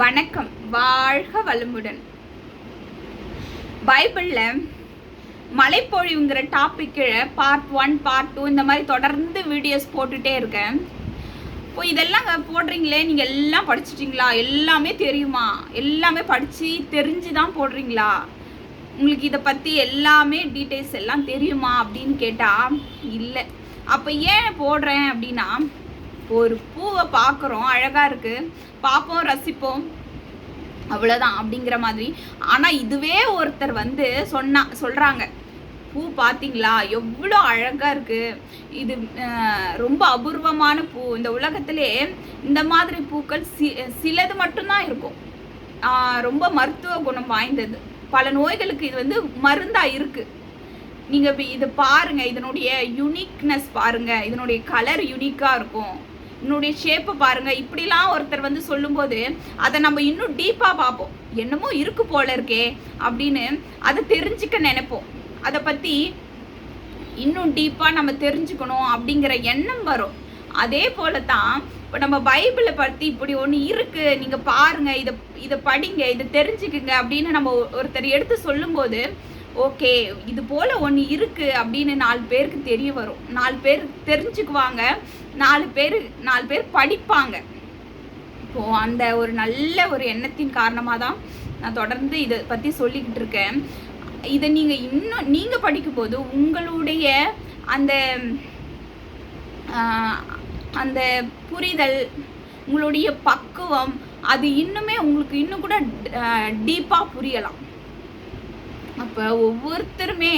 வணக்கம். வாழ்க வளமுடன். பைபிளில் மலைப்பொழிவுங்கிற topic part one part two இந்த மாதிரி தொடர்ந்து வீடியோஸ் போட்டுகிட்டே இருக்கேன். இப்போ இதெல்லாம் போடுறீங்களே? நீங்கள் எல்லாம் படிச்சிட்டிங்களா? எல்லாமே தெரியுமா? எல்லாமே படித்து தெரிஞ்சு தான் போடுறீங்களா? உங்களுக்கு இதை பற்றி எல்லாமே டீட்டெயில்ஸ் எல்லாம் தெரியுமா அப்படின்னு கேட்டால் இல்லை. அப்போ ஏன் போடுறேன் அப்படின்னா ஒரு பூவை பார்க்குறோம் அழகாக இருக்குது பார்ப்போம் ரசிப்போம். அவ்வளோதான் அப்படிங்கிற மாதிரி. ஆனால் இதுவே ஒருத்தர் வந்து சொன்னா சொல்கிறாங்க பூ பார்த்தீங்களா? எவ்வளோ அழகாக இருக்குது இது ரொம்ப அபூர்வமான பூ. இந்த உலகத்திலே இந்த மாதிரி பூக்கள் சி சிலது மட்டும்தான் இருக்கும். ரொம்ப மருத்துவ குணம் வாய்ந்தது. பல நோய்களுக்கு இது வந்து மருந்தாக இருக்குது நீங்கள் இதை பாருங்கள் இதனுடைய யுனிக்னஸ் பாருங்கள் இதனுடைய கலர் யுனிக்காக இருக்கும். என்னுடைய ஷேப்பை பாருங்கள் இப்படிலாம் ஒருத்தர் வந்து சொல்லும்போது அதை நம்ம இன்னும் டீப்பாக பார்ப்போம். என்னமோ இருக்கு போல இருக்கே அப்படின்னு அதை தெரிஞ்சுக்க நினைப்போம். அதை பற்றி இன்னும் டீப்பாக நம்ம தெரிஞ்சுக்கணும் அப்படிங்கிற எண்ணம் வரும். அதே போல தான் இப்போ நம்ம பைபிளை பற்றி இப்படி ஒன்று இருக்குது நீங்கள் பாருங்கள் இதை இதை படிங்க இதை தெரிஞ்சுக்குங்க அப்படின்னு நம்ம ஒருத்தர் எடுத்து சொல்லும்போது ஓகே இது போல் ஒன்று இருக்குது அப்படின்னு நாலு பேருக்கு தெரிய வரும். நாலு பேர் தெரிஞ்சுக்குவாங்க. நாலு பேர் நாலு பேர் படிப்பாங்க. இப்போது அந்த ஒரு நல்ல ஒரு எண்ணத்தின் காரணமாக தான் நான் தொடர்ந்து இதை பற்றி சொல்லிக்கிட்டு இருக்கேன். இதை நீங்கள் இன்னும் நீங்கள் படிக்கும்போது உங்களுடைய அந்த அந்த புரிதல் உங்களுடைய பக்குவம் அது இன்னுமே உங்களுக்கு இன்னும் கூட டீப்பாக புரியலாம். அப்போ ஒவ்வொருத்தருமே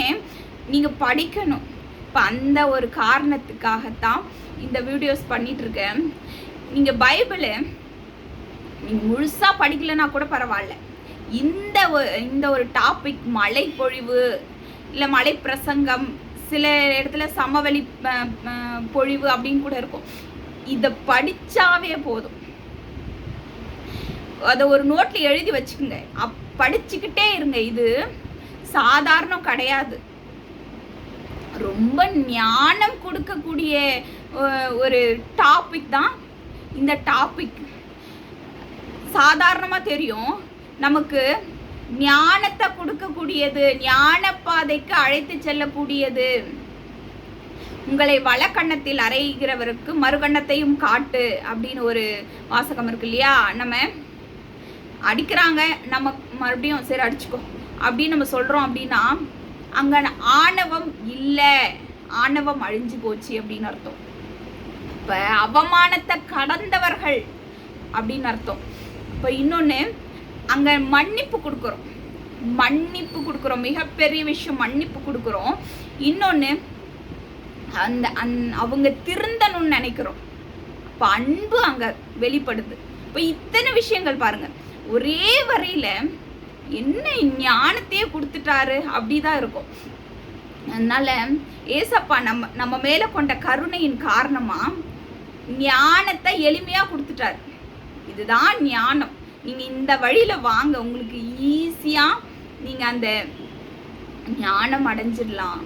நீங்கள் படிக்கணும். இப்போ அந்த ஒரு காரணத்துக்காகத்தான் இந்த வீடியோஸ் பண்ணிகிட்ருக்கேன் இருக்கேன் நீங்கள் பைபிளு நீங்கள் முழுசாக படிக்கலைன்னா கூட பரவாயில்ல. இந்த இந்த ஒரு டாபிக் மழை பொழிவு இல்லை மழை பிரசங்கம் சில இடத்துல சமவெளி பொழிவு அப்படின்னு கூட இருக்கும். இதை படித்தாவே போதும். அதை ஒரு நோட்டில் எழுதி வச்சுக்கோங்க. அப் படிச்சுக்கிட்டே இருங்க இது. சாதாரணம் கிடையாது. ரொம்ப ஞானம் கொடுக்கக்கூடிய ஒரு டாபிக் தான் இந்த டாபிக் சாதாரணமாக தெரியும். நமக்கு ஞானத்தை கொடுக்கக்கூடியது ஞான பாதைக்கு அழைத்து செல்லக்கூடியது. உங்களை வலக்கண்ணத்தில் அறைகிறவருக்கு மறுகண்ணத்தையும் காட்டு அப்படின்னு ஒரு வாசகம் இருக்கு இல்லையா? நம்ம அடிக்கிறாங்க நம்ம மறுபடியும் சரி அடிச்சுக்கோ. அப்படின்னு நம்ம சொல்கிறோம் அப்படின்னா அங்கே ஆணவம் இல்லை. ஆணவம் அழிஞ்சு போச்சு அப்படின்னு அர்த்தம். இப்போ அவமானத்தை கடந்தவர்கள் அப்படின்னு அர்த்தம். இப்போ இன்னொன்று அங்கே மன்னிப்பு கொடுக்குறோம். மன்னிப்பு கொடுக்குறோம். மிகப்பெரிய விஷயம் மன்னிப்பு கொடுக்குறோம். இன்னொன்று அந்த அந் அவங்க திருந்தணும்னு நினைக்கிறோம். இப்போ அன்பு அங்கே வெளிப்படுது. இப்போ இத்தனை விஷயங்கள் பாருங்கள் ஒரே வரியில என்ன ஞானத்தையே கொடுத்துட்டாரு? அப்படிதான் இருக்கும். அதனால ஏசப்பா நம்ம நம்ம மேல கொண்ட கருணையின் காரணமா ஞானத்தை எளிமையா கொடுத்துட்டாரு. இதுதான் ஞானம். நீங்க இந்த வழியில வாங்க. உங்களுக்கு ஈஸியா நீங்க அந்த ஞானம் அடைஞ்சிடலாம்.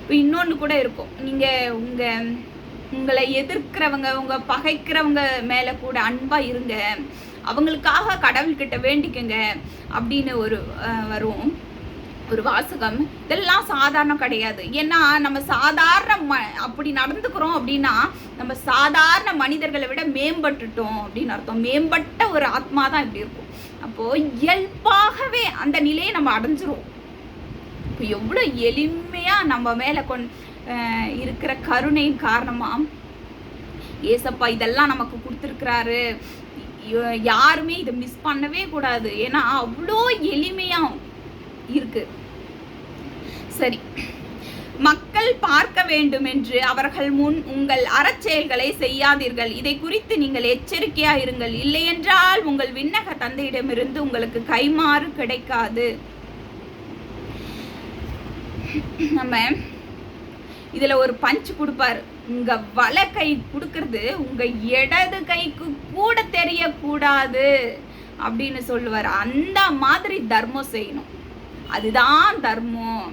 இப்போ இன்னொன்று கூட இருக்கும். நீங்கள் உங்கள் உங்களை எதிர்க்கிறவங்க உங்கள் பகைக்கிறவங்க மேலே கூட அன்பாக இருங்க. அவங்களுக்காக கடவுள்கிட்ட வேண்டிக்கங்க அப்படின்னு ஒரு வரும். ஒரு வாசகம். இதெல்லாம் சாதாரணம் கிடையாது. ஏன்னா நம்ம சாதாரண ம அப்படி நடந்துக்கிறோம் அப்படின்னா நம்ம சாதாரண மனிதர்களை விட மேம்பட்டுட்டோம் அப்படின்னு அர்த்தம். மேம்பட்ட ஒரு ஆத்மா தான் இப்படி இருக்கும். அப்போது இயல்பாகவே அந்த நிலையை நம்ம அடைஞ்சிரும் இப்போ எவ்வளோ எளிமையாக நம்ம மேலே கொண் இருக்கிற கருணையின் காரணமாக ஏசப்பா இதெல்லாம் நமக்கு கொடுத்துருக்குறாரு. யாருமே இதை மிஸ் பண்ணவே கூடாது. ஏன்னா அவ்வளோ எளிமையாக இருக்கு. சரி. மக்கள் பார்க்க வேண்டும் என்று அவர்கள் முன் உங்கள் அறச்செயல்களை செய்யாதீர்கள். இதை குறித்து நீங்கள் எச்சரிக்கையா இருங்கள். இல்லையென்றால் உங்கள் விண்ணக தந்தையிடமிருந்து உங்களுக்கு கைமாறு கிடைக்காது. நம்ம இதில் ஒரு பஞ்ச் கொடுப்பாரு. உங்கள் வலை கை கொடுக்கறது உங்கள் இடது கைக்கு கூட தெரியக்கூடாது அப்படின்னு சொல்லுவார். அந்த மாதிரி தர்மம் செய்யணும். அதுதான் தர்மம்.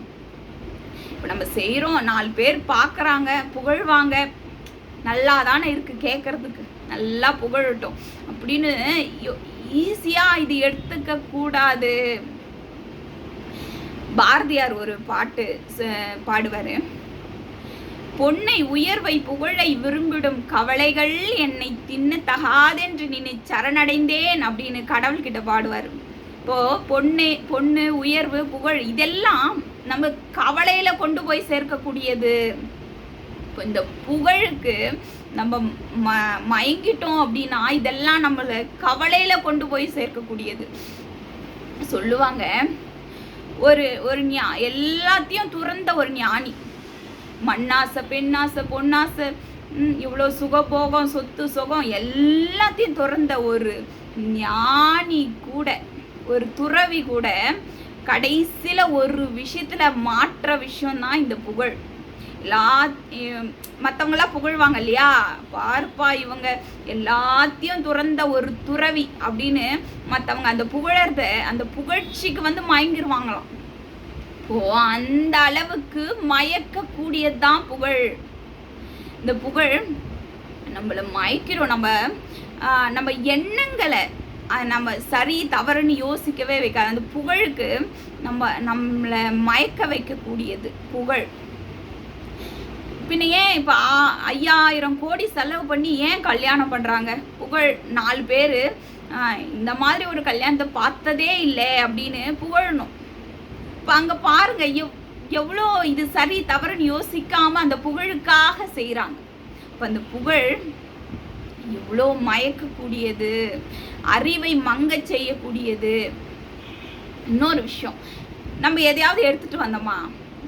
இப்போ நம்ம செய்கிறோம் நாலு பேர் பார்க்குறாங்க புகழ்வாங்க. நல்லா தானே இருக்குது கேட்கறதுக்கு நல்லா புகழட்டும். அப்படின்னு ஈஸியாக இது எடுத்துக்க கூடாது. பாரதியார் ஒரு பாட்டு பாடுவார். பொன்னை உயர்வை புகழை விரும்பிடும் கவலைகள் என்னை தின்ன தகாதென்று நினை சரணடைந்தேன் அப்படின்னு கடவுள்கிட்ட பாடுவார். இப்போ பொண்ணு பொண்ணு உயர்வு புகழ் இதெல்லாம் நம்ம கவலையில கொண்டு போய் சேர்க்கக்கூடியது. இப்போ இந்த புகழுக்கு நம்ம ம மயங்கிட்டோம் அப்படின்னா இதெல்லாம் நம்மளை கவலையில கொண்டு போய் சேர்க்கக்கூடியது. சொல்லுவாங்க ஒரு ஒரு ஞா எல்லாத்தையும் துறந்த ஒரு ஞானி. மண்ணாசை பெண்ணாசை பொன்னாசை இவ்வளோ சுகபோகம் சொத்து சுகம் எல்லாத்தையும் துறந்த ஒரு ஞானி கூட ஒரு துறவி கூட கடைசியில் ஒரு விஷயத்தில் மாற்ற விஷயம்தான் இந்த புகழ். எல்லா மற்றவங்களாம் புகழ்வாங்க இல்லையா? பார்ப்பா இவங்க எல்லாத்தையும் துறந்த ஒரு துறவி அப்படின்னு மற்றவங்க அந்த புகழறத அந்த புகழ்ச்சிக்கு வந்து மயங்கிடுவாங்களாம் ஓ அந்த அளவுக்கு மயக்கக்கூடியதுதான் புகழ். இந்த புகழ் நம்மளை மயக்கிறோம் நம்ம நம்ம எண்ணங்களை நம்ம சரி தவறுன்னு யோசிக்கவே வைக்காது. அந்த புகழுக்கு நம்ம நம்மளை மயக்க வைக்கக்கூடியது புகழ். பின்ன ஏன் இப்போ ஐயாயிரம் கோடி செலவு பண்ணி ஏன் கல்யாணம் பண்ணுறாங்க புகழ் நாலு பேர் இந்த மாதிரி ஒரு கல்யாணத்தை பார்த்ததே இல்லை அப்படின்னு புகழணும். அங்கே பாருங்க எவ் எவ்வளோ இது சரி தவறுன்னு யோசிக்காமல் அந்த புகழுக்காக செய்கிறாங்க இப்போ அந்த புகழ் எவ்வளோ மயக்கக்கூடியது அறிவை மங்க செய்யக்கூடியது. இன்னொரு விஷயம் நம்ம எதையாவது எடுத்துகிட்டு வந்தோமா?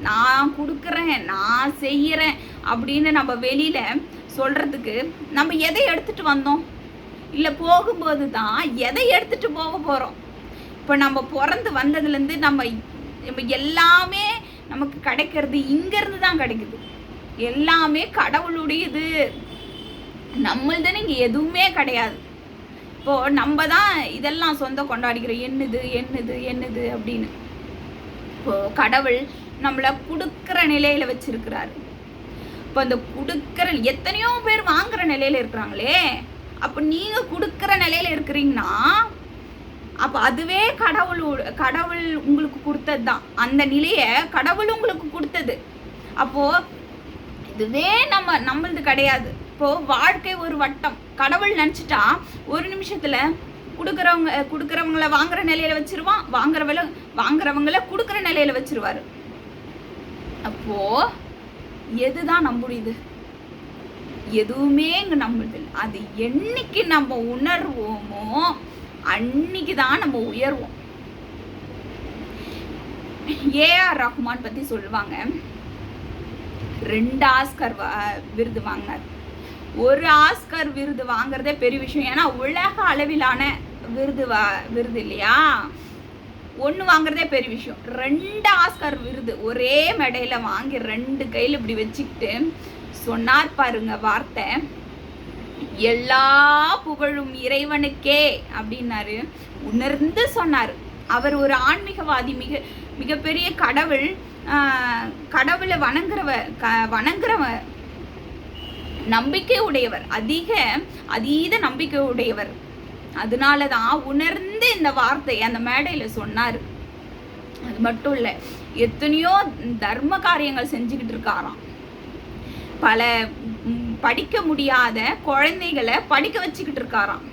நான் கொடுக்குறேன் நான் செய்கிறேன் அப்படின்னு நம்ம வெளியில் சொல்கிறதுக்கு நம்ம எதை எடுத்துகிட்டு வந்தோம்? இல்லை போகும்போது தான் எதை எடுத்துகிட்டு போக போகிறோம் இப்போ நம்ம பிறந்து வந்ததுலேருந்து நம்ம நம்ம எல்லாமே நமக்கு கிடைக்கிறது இங்கேருந்து தான் கிடைக்குது. எல்லாமே கடவுளுடையது. நம்மள்தானே இங்கே எதுவுமே கிடையாது. இப்போது நம்ம தான் இதெல்லாம் சொந்தம் கொண்டாடிக்கிறோம். என்னது என்னது என்னது அப்படின்னு. இப்போது கடவுள் நம்மளை கொடுக்குற நிலையில் வச்சிருக்கிறாரு. இப்போ அந்த கொடுக்குற எத்தனையோ பேர் வாங்குற நிலையில் இருக்கிறாங்களே. அப்போ நீங்கள் கொடுக்குற நிலையில் இருக்கிறீங்கன்னா அப்போ அதுவே கடவுள் கடவுள் உங்களுக்கு கொடுத்தது தான் அந்த நிலையை கடவுள் உங்களுக்கு கொடுத்தது. அப்போது இதுவே நம்ம நம்மளது கிடையாது. இப்போது வாழ்க்கை ஒரு வட்டம். கடவுள் நினச்சிட்டா ஒரு நிமிஷத்தில் கொடுக்குறவங்க கொடுக்குறவங்கள வாங்குற நிலையில வச்சிருவான். வாங்குறவங்கள வாங்குறவங்கள கொடுக்குற நிலையில வச்சிருவாரு. அப்போ எதுதான் நம்புடையது? எதுவுமே இங்கே நம்புறது இல்லை. அது என்னைக்கு நம்ம உணர்வோமோ அன்னைக்கு தான் நம்ம உயர்வோம். ஏஆர் ரஹ்மான் பத்தி சொல்லுவாங்க. ரெண்டு ஆஸ்கர் விருது வாங்கினார். ஒரு ஆஸ்கர் விருது வாங்குறதே பெரிய விஷயம். ஏன்னா உலக அளவிலான விருது வா விருது இல்லையா? ஒன்று வாங்குறதே பெரிய விஷயம். ரெண்டு ஆஸ்கர் விருது ஒரே மேடையில் வாங்கி ரெண்டு கையில் இப்படி வச்சுக்கிட்டு சொன்னார் பாருங்க வார்த்தை. எல்லா புகழும் இறைவனுக்கே அப்படின்னாரு. உணர்ந்து சொன்னார். அவர் ஒரு ஆன்மீகவாதி மிக மிகப்பெரிய கடவுள் கடவுளை வணங்குறவ க வணங்குறவ நம்பிக்கை உடையவர் அதிக அதீத நம்பிக்கை உடையவர். அதனால தான் உணர்ந்து இந்த வார்த்தை அந்த மேடையில் சொன்னார். அது மட்டும் இல்லை எத்தனையோ தர்ம காரியங்கள் செஞ்சுக்கிட்டு இருக்காராம். பல படிக்க முடியாத குழந்தைகளை படிக்க வச்சுக்கிட்டு இருக்காராம்.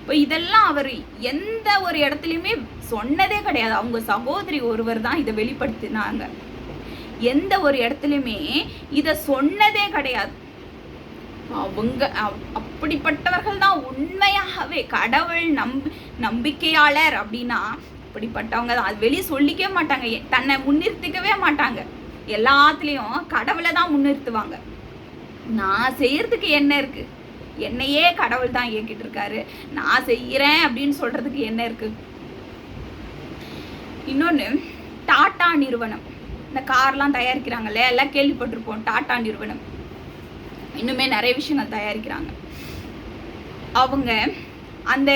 இப்போ இதெல்லாம் அவர் எந்த ஒரு இடத்துலையுமே சொன்னதே கிடையாது. அவங்க சகோதரி ஒருவர் தான் இதை வெளிப்படுத்தினாங்க. எந்த ஒரு இடத்துலையுமே இதை சொன்னதே கிடையாது. அவங்க அப்படிப்பட்டவர்கள் தான் உண்மையாகவே கடவுள் நம்பி நம்பிக்கையாளர் அப்படின்னா அப்படிப்பட்டவங்க தான். அது வெளியே சொல்லிக்கவே மாட்டாங்க. தன்னை முன்னிறுத்திக்கவே மாட்டாங்க. எல்லாத்துலேயும் கடவுளை தான் முன்னிறுத்துவாங்க. நான் செய்யறதுக்கு என்ன இருக்கு? என்னையே கடவுள் தான் இயக்கிட்டு இருக்காரு. நான் செய்கிறேன் அப்படின்னு சொல்றதுக்கு என்ன இருக்கு? இன்னொன்று டாட்டா நிறுவனம். இந்த கார்லாம் தயாரிக்கிறாங்கல்ல எல்லாம் கேள்விப்பட்டிருப்போம் டாட்டா நிறுவனம். இன்னுமே நிறைய விஷயங்கள் தயாரிக்கிறாங்க. அவங்க அந்த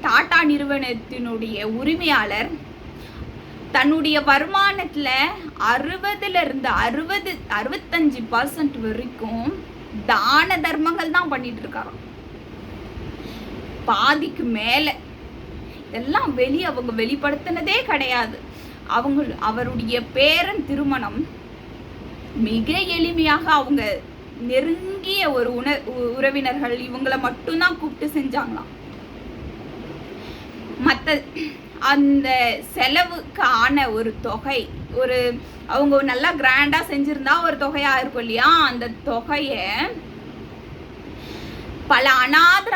டாடா நிறுவனத்தினுடைய உரிமையாளர் தன்னுடைய வருமானத்தில் அறுபதுல இருந்து அறுபது அறுபத்தஞ்சு பர்சன்ட் வரைக்கும் தான தர்மங்கள் தான் பண்ணிட்டு இருக்காராம். பாதிக்கு மேலே. இதெல்லாம் வெளியே அவங்க வெளிப்படுத்தினதே கிடையாது. அவங்க அவருடைய பேரன் திருமணம் மிக எளிமையாக அவங்க நெருங்கிய ஒரு உண உறவினர்கள் இவங்களை மட்டும்தான் கூப்பிட்டு செஞ்சாங்களாம். மற்ற அந்த செலவுக்கான ஒரு தொகை ஒரு அவங்க நல்லா கிராண்டாக செஞ்சுருந்தா ஒரு தொகையாக இருக்கும் இல்லையா? அந்த தொகையை பல அநாத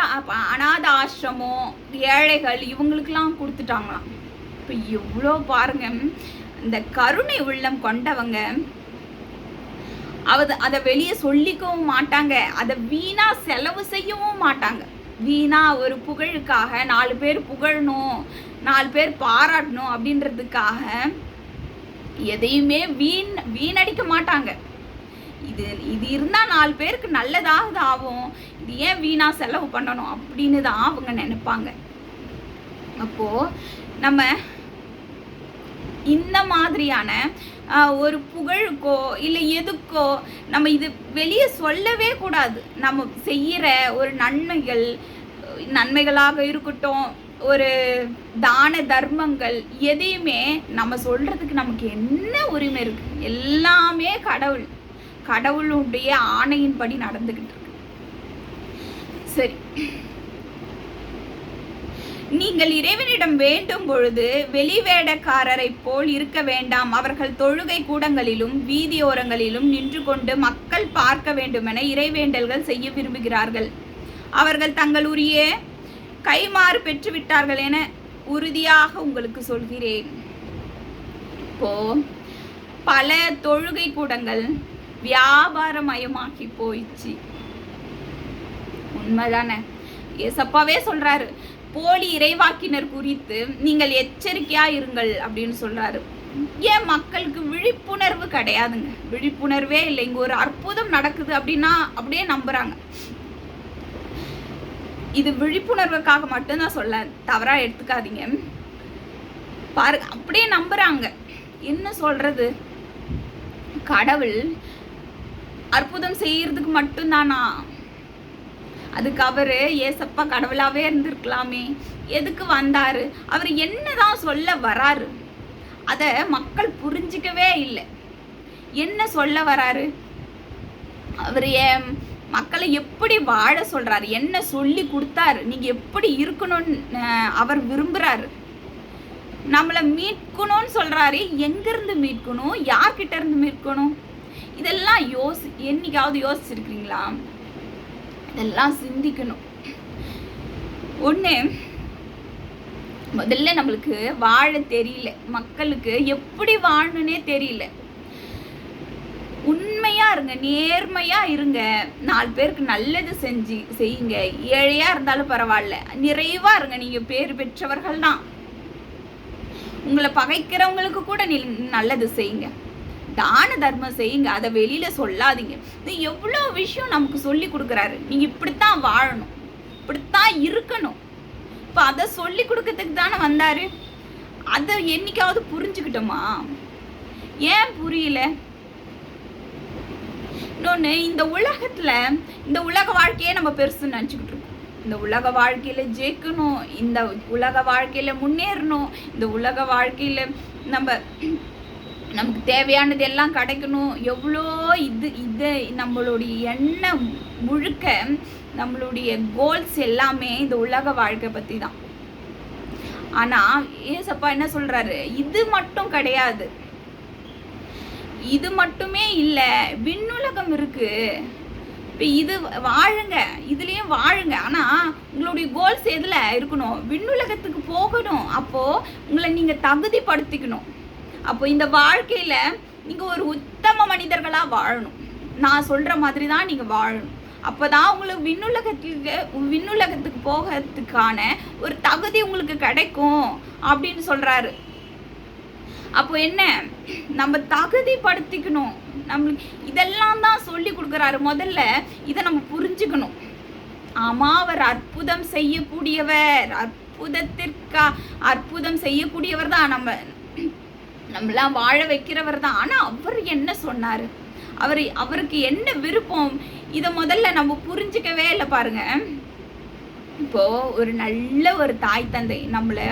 அநாத ஆசிரமம் ஏழைகள் இவங்களுக்கெல்லாம் கொடுத்துட்டாங்களாம். இப்போ எவ்வளோ பாருங்க இந்த கருணை உள்ளம் கொண்டவங்க அவ அதை வெளியே சொல்லிக்கவும் மாட்டாங்க அதை வீணாக செலவு செய்யவும் மாட்டாங்க. வீணா ஒரு புகழுக்காக நாலு பேர் புகழணும் நாலு பேர் பாராட்டணும் அப்படின்றதுக்காக எதையுமே வீண் வீணடிக்க மாட்டாங்க. இது இது இருந்தால் நாலு பேருக்கு நல்லதாக ஆகும். இது ஏன் வீணா செலவு பண்ணணும் அப்படின்னு தான் அவங்க நினைப்பாங்க. அப்போது நம்ம இந்த மாதிரியான ஒரு புகழுக்கோ இல்லை எதுக்கோ நம்ம இது வெளியே சொல்லவே கூடாது. நம்ம செய்கிற ஒரு நன்மைகள் நன்மைகளாக இருக்கட்டும் ஒரு தான தர்மங்கள் எதையுமே நம்ம சொல்கிறதுக்கு நமக்கு என்ன உரிமை இருக்குது எல்லாமே கடவுள் கடவுளுடைய ஆணையின்படி நடந்துக்கிட்டு இருக்கு. சரி. நீங்கள் இறைவனிடம் வேண்டும் பொழுது வெளிவேடக்காரரை போல் இருக்க வேண்டாம். அவர்கள் தொழுகை கூடங்களிலும் வீதியோரங்களிலும் நின்று கொண்டு மக்கள் பார்க்க வேண்டுமென இறைவேண்டல்கள் செய்ய விரும்புகிறார்கள். அவர்கள் தங்கள் உரிய கைமாறு பெற்றுவிட்டார்கள் என உறுதியாக உங்களுக்கு சொல்கிறேன். இப்போ பல தொழுகை கூடங்கள் வியாபாரமயமாக்கி போயிடுச்சு உண்மைதானே? ஏசப்பாவே சொல்றாரு போலி இறைவாக்கினர் குறித்து நீங்கள் எச்சரிக்கையா இருங்கள் அப்படின்னு சொல்றாரு. ஏன் மக்களுக்கு விழிப்புணர்வு கிடையாதுங்க? விழிப்புணர்வே இல்லை. இங்க ஒரு அற்புதம் நடக்குது அப்படின்னா அப்படியே நம்புறாங்க. இது விழிப்புணர்வுக்காக மட்டும்தான் சொல்ல தவறா எடுத்துக்காதீங்க. பாரு அப்படியே நம்புறாங்க. என்ன சொல்றது? கடவுள் அற்புதம் செய்யறதுக்கு மட்டும்தானா? அதுக்கு அவர் ஏசப்பா கடவுளாகவே இருந்திருக்கலாமே. எதுக்கு வந்தார்? அவர் என்னதான் சொல்ல வராரு? அதை மக்கள் புரிஞ்சிக்கவே இல்லை. என்ன சொல்ல வராரு? அவர் என் மக்களை எப்படி வாழ சொல்கிறாரு என்ன சொல்லி கொடுத்தாரு? நீங்கள் எப்படி இருக்கணும்னு அவர் விரும்புகிறாரு நம்மளை மீட்கணும்னு சொல்கிறாரு எங்கேருந்து மீட்கணும்? யார்கிட்ட இருந்து மீட்கணும்? இதெல்லாம் யோசி என்னைக்காவது யோசிச்சிருக்கீங்களா இதெல்லாம் சிந்திக்கணும். ஒன்று முதல்ல நம்மளுக்கு வாழ தெரியல. மக்களுக்கு எப்படி வாழணுன்னே தெரியல. உண்மையா இருங்க நேர்மையா இருங்க. நாலு பேருக்கு நல்லது செஞ்சு செய்யுங்க. ஏழையா இருந்தாலும் பரவாயில்ல. நிறைவா இருங்க நீங்க பேர் பெற்றவர்கள் தான் உங்களை பகைக்கிறவங்களுக்கு கூட நீ நல்லது செய்யுங்க. தான தர்மம் செய்யுங்க. அதை வெளியில சொல்லாதீங்க. இது எவ்வளோ விஷயம் நமக்கு சொல்லி கொடுக்குறாரு. நீங்க இப்படித்தான் வாழணும். இப்படித்தான் இருக்கணும். இப்போ அதை சொல்லி கொடுக்கறதுக்கு தானே வந்தாரு. அதை என்னைக்காவது புரிஞ்சுக்கிட்டோமா? ஏன் புரியல? இன்னொன்று இந்த உலகத்தில் இந்த உலக வாழ்க்கையே நம்ம பெருசுன்னு நினச்சிக்கிட்டு இருக்கோம். இந்த உலக வாழ்க்கையில் ஜெயிக்கணும். இந்த உலக வாழ்க்கையில் முன்னேறணும். இந்த உலக வாழ்க்கையில் நம்ம நமக்கு தேவையானது எல்லாம் கிடைக்கணும். எவ்வளோ இது இது நம்மளுடைய எண்ணம் முழுக்க நம்மளுடைய கோல்ஸ் எல்லாமே இந்த உலக வாழ்க்கை பற்றி தான். ஆனால் ஏசப்பா என்ன சொல்கிறாரு இது மட்டும் கிடையாது. இது மட்டுமே இல்லை விண்ணுலகம் இருக்குது இப்போ இது வாழுங்க இதுலேயும் வாழுங்க. ஆனால் உங்களுடைய கோல்ஸ் எதில் இருக்கணும்? விண்ணுலகத்துக்கு போகணும். அப்போது உங்களை நீங்கள் தகுதிப்படுத்திக்கணும். அப்போ இந்த வாழ்க்கையில் நீங்கள் ஒரு உத்தம மனிதர்களாக வாழணும். நான் சொல்கிற மாதிரி தான் நீங்கள் வாழணும். அப்போ தான் உங்களுக்கு விண்ணுலகத்துக்கு விண்ணுலகத்துக்கு போகிறதுக்கான ஒரு தகுதி உங்களுக்கு கிடைக்கும் அப்படின்னு சொல்கிறாரு அப்போ என்ன? நம்ம தகுதிப்படுத்திக்கணும். நம்மளுக்கு இதெல்லாம் தான் சொல்லி கொடுக்குறாரு. முதல்ல இதை நம்ம புரிஞ்சுக்கணும். ஆமாம் அவர் அற்புதம் செய்யக்கூடியவர். அற்புதத்திற்கா அற்புதம் செய்யக்கூடியவர் தான் நம்ம நம்மளாம் வாழ வைக்கிறவர் தான். ஆனால் அவர் என்ன சொன்னார்? அவர் அவருக்கு என்ன விருப்பம்? இதை முதல்ல நம்ம புரிஞ்சிக்கவே இல்லை பாருங்க. இப்போ ஒரு நல்ல ஒரு தாய் தந்தை நம்மளை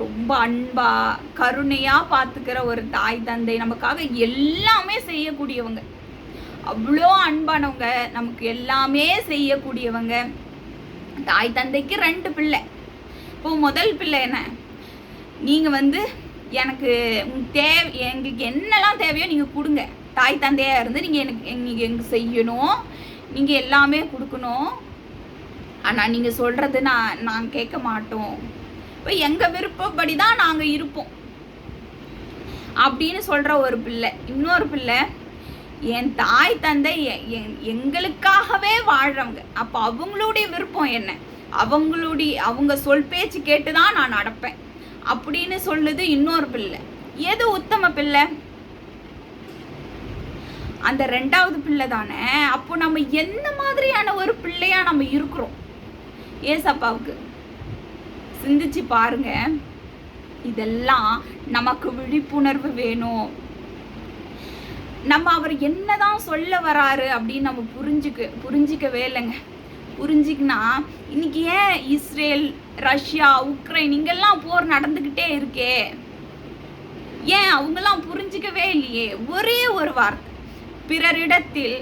ரொம்ப அன்பா கருணையா பார்த்துக்கிற ஒரு தாய் தந்தை நமக்காக எல்லாமே செய்யக்கூடியவங்க. அவ்வளோ அன்பானவங்க நமக்கு எல்லாமே செய்யக்கூடியவங்க. தாய் தந்தைக்கு ரெண்டு பிள்ளை. இப்போ முதல் பிள்ளை என்ன? நீங்கள் வந்து எனக்கு தேவை எங்களுக்கு என்னெல்லாம் தேவையோ நீங்கள் கொடுங்க. தாய் தந்தையாக இருந்து நீங்கள் எனக்கு நீங்கள் எங்கே செய்யணும். நீங்கள் எல்லாமே கொடுக்கணும். ஆனால் நீங்கள் சொல்கிறது நான் நாங்கள் கேட்க மாட்டோம். இப்போ எங்கள் விருப்பப்படி தான் நாங்கள் இருப்போம். அப்படின்னு சொல்கிற ஒரு பிள்ளை இன்னொரு பிள்ளை என் தாய் தந்தை எங்களுக்காகவே வாழ்கிறவங்க அப்போ அவங்களுடைய விருப்பம் என்ன? அவங்களுடைய அவங்க சொல் பேச்சு கேட்டு தான் நான் நடப்பேன். அப்படின்னு சொல்லுது இன்னொரு பிள்ளை. எது உத்தம பிள்ளை? அந்த ரெண்டாவது பிள்ளை தானே. அப்போ நம்ம எந்த மாதிரியான ஒரு பிள்ளையா நம்ம இருக்கிறோம்? ஏசப்பாவுக்கு சிந்திச்சு பாருங்க. இதெல்லாம் நமக்கு விழிப்புணர்வு வேணும். நம்ம அவர் என்னதான் சொல்ல வராரு அப்படின்னு நம்ம புரிஞ்சுக்க புரிஞ்சிக்கவே இல்லைங்க. புரிஞ்சிக்கினா இன்னைக்கு ஏன் இஸ்ரேல் ரஷ்யா உக்ரைன் இங்கெல்லாம் போர் நடந்துக்கிட்டே இருக்கே? ஏன் அவங்கெல்லாம் புரிஞ்சிக்கவே இல்லையே? ஒரே ஒரு வார்த்தை. பிறரிடத்தில்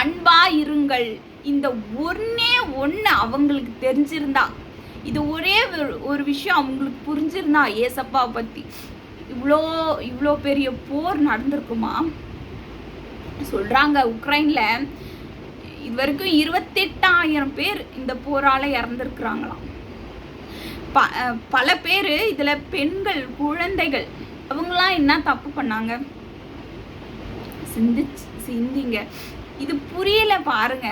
அன்பா இருங்கள் இந்த ஒன்னே ஒன்று அவங்களுக்கு தெரிஞ்சிருந்தா. இது ஒரே ஒரு விஷயம் அவங்களுக்கு புரிஞ்சிருந்தா ஏசப்பா பற்றி இவ்வளோ இவ்வளோ பெரிய போர் நடந்திருக்குமா? சொல்கிறாங்க உக்ரைனில். இது வரைக்கும் இருபத்தெட்டாயிரம் பேர் இந்த போரால் இறந்துருக்குறாங்களாம். ப பல பேர் இதில் பெண்கள் குழந்தைகள் அவங்களாம் என்ன தப்பு பண்ணாங்க? சிந்திச்சு சிந்திங்க. இது புரியல பாருங்க.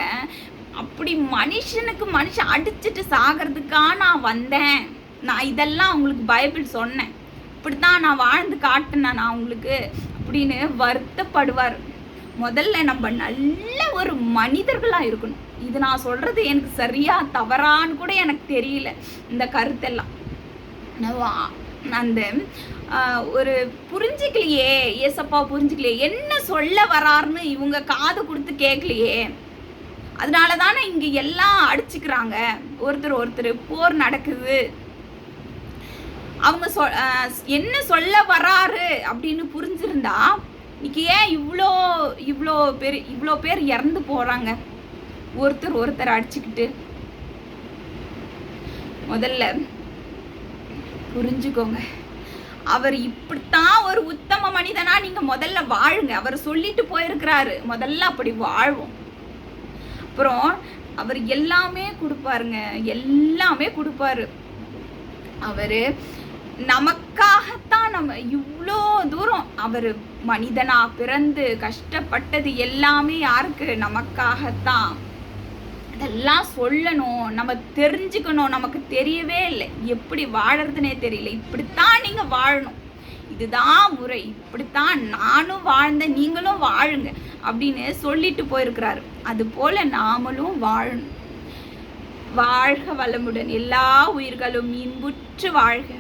அப்படி மனுஷனுக்கு மனுஷன் அடிச்சுட்டு சாகிறதுக்கா நான் வந்தேன். நான் இதெல்லாம் அவங்களுக்கு பைபிள் சொன்னேன். இப்படித்தான் நான் வாழ்ந்து காட்டினேன் நான் உங்களுக்கு அப்படின்னு வருத்தப்படுவார். முதல்ல நம்ம நல்ல ஒரு மனிதர்களாக இருக்கணும். இது நான் சொல்கிறது எனக்கு சரியாக தவறான்னு கூட எனக்கு தெரியல இந்த கருத்தெல்லாம். அந்த ஒரு புரிஞ்சிக்கலையே ஏசப்பா புரிஞ்சிக்கலையே என்ன சொல்ல வராருன்னு இவங்க காது கொடுத்து கேட்கலையே அதனால தானே இங்கே எல்லாம் அடிச்சுக்கிறாங்க. ஒருத்தர் ஒருத்தர் போர் நடக்குது. அவங்க சொ என்ன சொல்ல வராரு அப்படின்னு புரிஞ்சிருந்தா இன்னைக்கு ஏன் இவ்வளோ இவ்வளோ பேர் இவ்வளோ பேர் இறந்து போகிறாங்க ஒருத்தர் ஒருத்தர் அடிச்சுக்கிட்டு. முதல்ல புரிஞ்சுக்கோங்க. அவர் இப்படித்தான் ஒரு உத்தம மனிதனா நீங்க முதல்ல வாழுங்க. அவர் சொல்லிட்டு போயிருக்கிறாரு. முதல்ல அப்படி வாழ்வோம். அப்புறம் அவர் எல்லாமே கொடுப்பாருங்க. எல்லாமே கொடுப்பாரு. அவரு நமக்காகத்தான் நம்ம இவ்வளோ தூரம் அவர் மனிதனா பிறந்து கஷ்டப்பட்டது எல்லாமே யாருக்கு? நமக்காகத்தான். அதெல்லாம் சொல்லணும். நம்ம தெரிஞ்சுக்கணும். நமக்கு தெரியவே இல்லை. எப்படி வாழறதுனே தெரியல. இப்படித்தான் நீங்க வாழணும். இதுதான் முறை. இப்படித்தான் நானும் வாழ்ந்த நீங்களும் வாழுங்க அப்படின்னு சொல்லிட்டு போயிருக்கிறாரு. அது போல நாமளும் வாழணும். வாழ்க வளமுடன். எல்லா உயிர்களும் இன்புற்று வாழ்க.